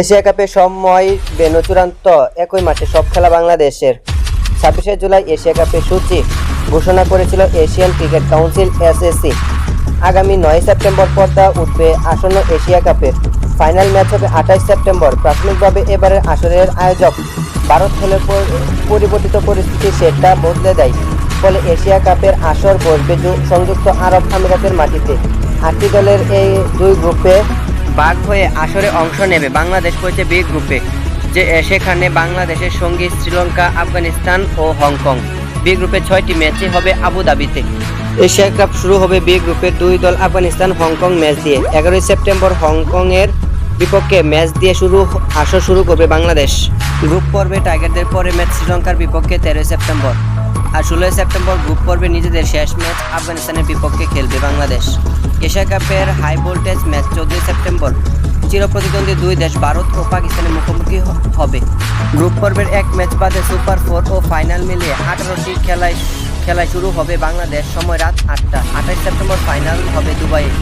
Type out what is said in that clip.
Asia কাপের সময় বেনু চূড়ান্ত একই মাঠে সব খেলা বাংলাদেশের। ছাব্বিশে জুলাই এশিয়া কাপের সূচি ঘোষণা করেছিল এশিয়ান ক্রিকেট কাউন্সিল এসএসসি। আগামী নয় সেপ্টেম্বর পর্দা উঠবে আসন্ন এশিয়া কাপের। ফাইনাল ম্যাচ হবে আঠাশ সেপ্টেম্বর। প্রাথমিকভাবে এবারের আসরের আয়োজক ভারত হলে পর- পরিবর্তিত পরিস্থিতি সেটা বদলে দেয়। ফলে এশিয়া কাপের আসর বসবে সংযুক্ত আরব আমিরাতের মাটিতে। আটটি দলের এই দুই গ্রুপে ভাগ হয়ে আসরে অংশ নেবে। বাংলাদেশ পড়েছে বি গ্রুপে যে সেখানে বাংলাদেশের সঙ্গী শ্রীলঙ্কা, আফগানিস্তান ও হংকং। বি গ্রুপে ছয়টি ম্যাচই হবে আবুধাবিতে এশিয়া কাপ শুরু হবে বি গ্রুপের দুই দল আফগানিস্তান, হংকং ম্যাচ দিয়ে। এগারোই সেপ্টেম্বর হংকং এর বিপক্ষে ম্যাচ দিয়ে শুরু, আসর শুরু করবে বাংলাদেশ। গ্রুপ পর্বে টাইগারদের পরে ম্যাচ শ্রীলঙ্কার বিপক্ষে তেরোই সেপ্টেম্বর। আর ষোলোই সেপ্টেম্বর গ্রুপ পর্বে নিজেদের শেষ ম্যাচ আফগানিস্তানের বিপক্ষে খেলবে বাংলাদেশ। এশিয়া কাপের হাই ভোল্টেজ ম্যাচ চোদ্দই সেপ্টেম্বর। চিরপ্রতিদ্বন্দ্বী দুই দেশ ভারত ও পাকিস্তানের মুখোমুখি হবে। গ্রুপ পর্বের এক ম্যাচ বাদে সুপার ফোর ও ফাইনাল মিলিয়ে আঠারোটি খেলায় খেলায় শুরু হবে বাংলাদেশ। সময় রাত আটটা। আঠাশ সেপ্টেম্বর ফাইনাল হবে দুবাইয়ে।